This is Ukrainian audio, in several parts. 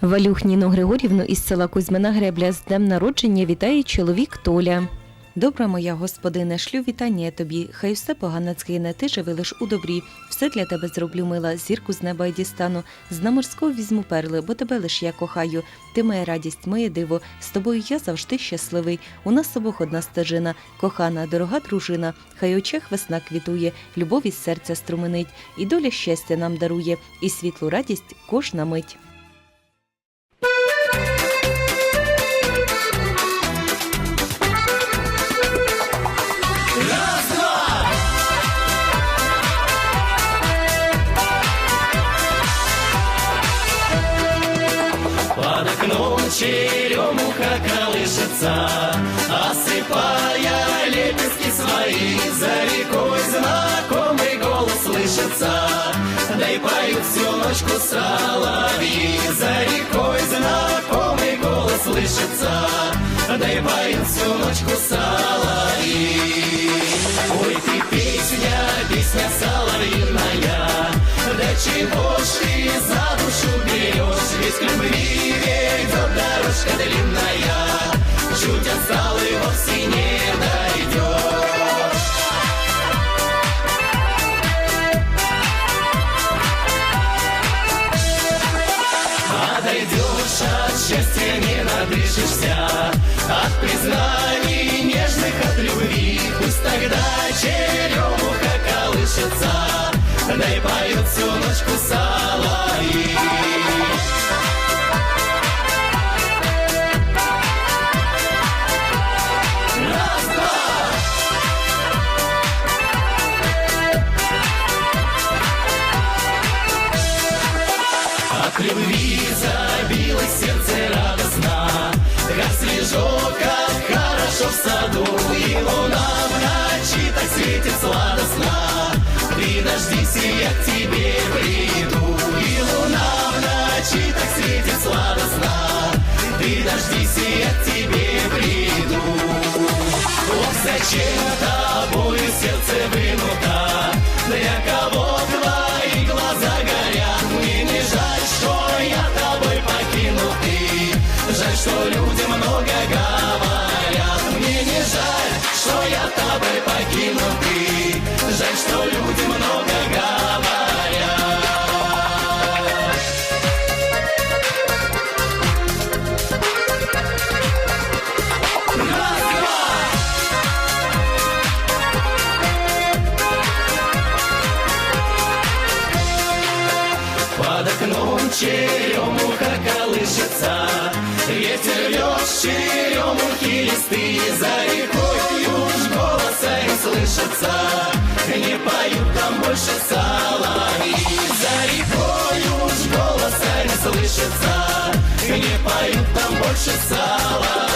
Валюх Ніну Григорівну із села Кузьмина Гребля з днем народження вітає чоловік Толя. Добра моя господине, шлю вітання тобі. Хай все погане згине, ти живи лиш у добрі. Все для тебе зроблю мила, зірку з неба й дістану. З на морського візьму перли, бо тебе лиш я кохаю. Ти моя радість, моє диво. З тобою я завжди щасливий. У нас обох одна стежина, кохана, дорога дружина. Хай очах весна квітує, любов із серця струменить, і доля щастя нам дарує, і світлу радість кожна мить. Окном черемуха колышется, Осыпая лепестки свои, За рекой знакомый голос слышится, Да и поют всю ночку соловьи. За рекой знакомый голос слышится, Да и поют всю ночку соловьи. Ой, ты песня, песня соловьиная, Да чего ж ты за душу берешь, Ведь к любви черемуха колышется Дай и поет всю ночь кусала От дождись, я к тебе приду. И луна в ночи так светит сладостно. Ты дождись, я к тебе приду. Ох, зачем тобою окном черемуха колышется, Ветер вьет с черемухи листы, За рекой уж голоса не слышится, Не поют там больше соловьи. За рекой уж голоса не слышится, Не поют там больше соловьи.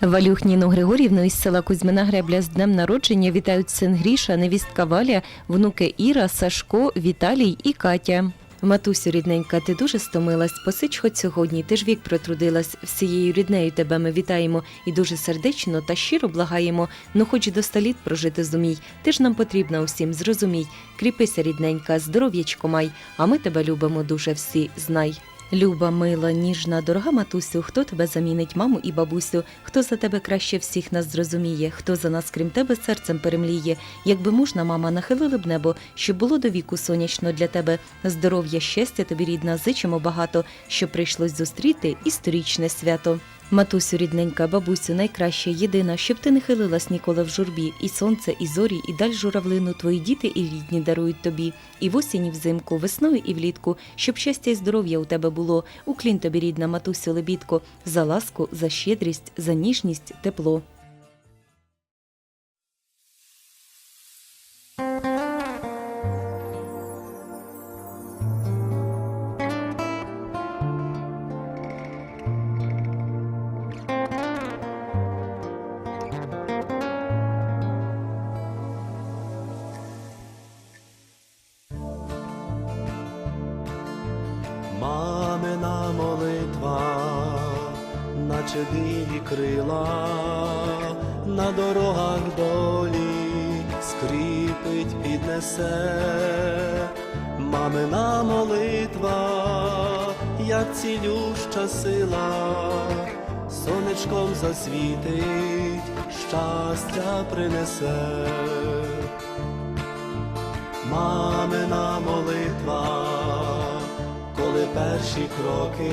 Валюх Ніну Григорівну із села Кузьмина Гребля. З днем народження вітають син Гріша, невістка Валя, внуки Іра, Сашко, Віталій і Катя. Матусю рідненька, ти дуже стомилась, посич хоч сьогодні, ти ж вік протрудилась, всією ріднею тебе ми вітаємо і дуже сердечно та щиро благаємо, ну хоч до ста літ прожити зумій, ти ж нам потрібна усім, зрозумій. Кріпися, рідненька, здоров'ячко май, а ми тебе любимо дуже всі, знай. Люба, мила, ніжна, дорога матусю, хто тебе замінить, маму і бабусю, хто за тебе краще всіх нас зрозуміє, хто за нас, крім тебе, серцем перемліє. Якби можна, мама, нахилили б небо, щоб було до віку сонячно для тебе. Здоров'я, щастя тобі, рідна, зичимо багато, щоб прийшлось зустріти історичне свято. Матусю, рідненька, бабусю, найкраща, єдина, щоб ти не хилилась ніколи в журбі, і сонце, і зорі, і даль журавлину твої діти і рідні дарують тобі, і в осінь, і взимку, весною і влітку, щоб щастя і здоров'я у тебе було. Уклін тобі, рідна матусю, лебідко, за ласку, за щедрість, за ніжність, тепло. Наче дикі крила, на дорогах долі скріпить, піднесе, мамина молитва, як цілюща сила, сонечком засвітить, щастя принесе. Мамина молитва, коли перші кроки,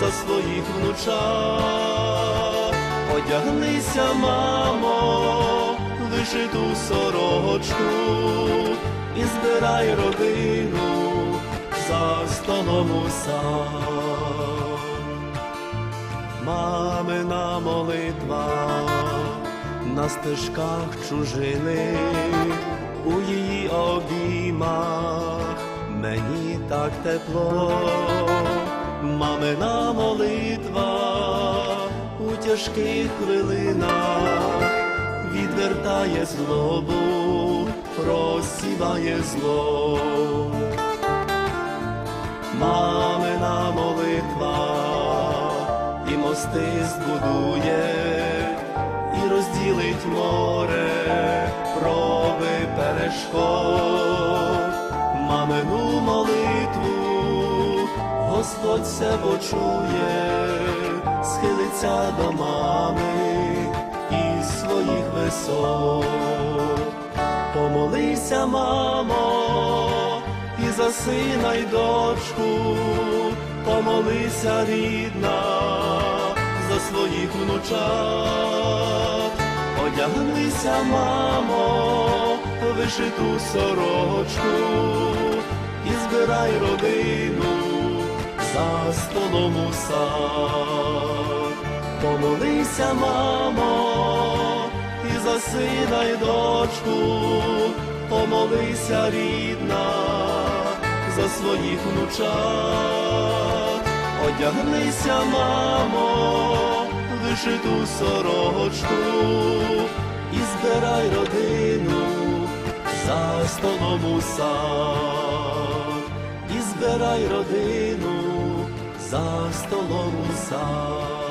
за своїх внучат, одягнися, мамо, вишиту сорочку і збирай родину за столом у. Мамина молитва на стежках чужини, у її обіймах. Мені так тепло, мамина молитва у тяжких хвилинах відвертає злобу, розсіває зло. Мамина молитва і мости збудує, і розділить море, проби перешкод, Господь все почує, схилиться до мами із своїх висот. Помолися, мамо, і за сина й дочку, помолися, рідна, за своїх внучат, одягнися, мамо, вишиту сорочку і збирай родину за столом у сад. Помолися, мамо, і за сина й дочку, помолися, рідна, за своїх внучат, одягнися, мамо, вишиту сорочку і збирай родину за столом у сад, збирай родину за столом у сад.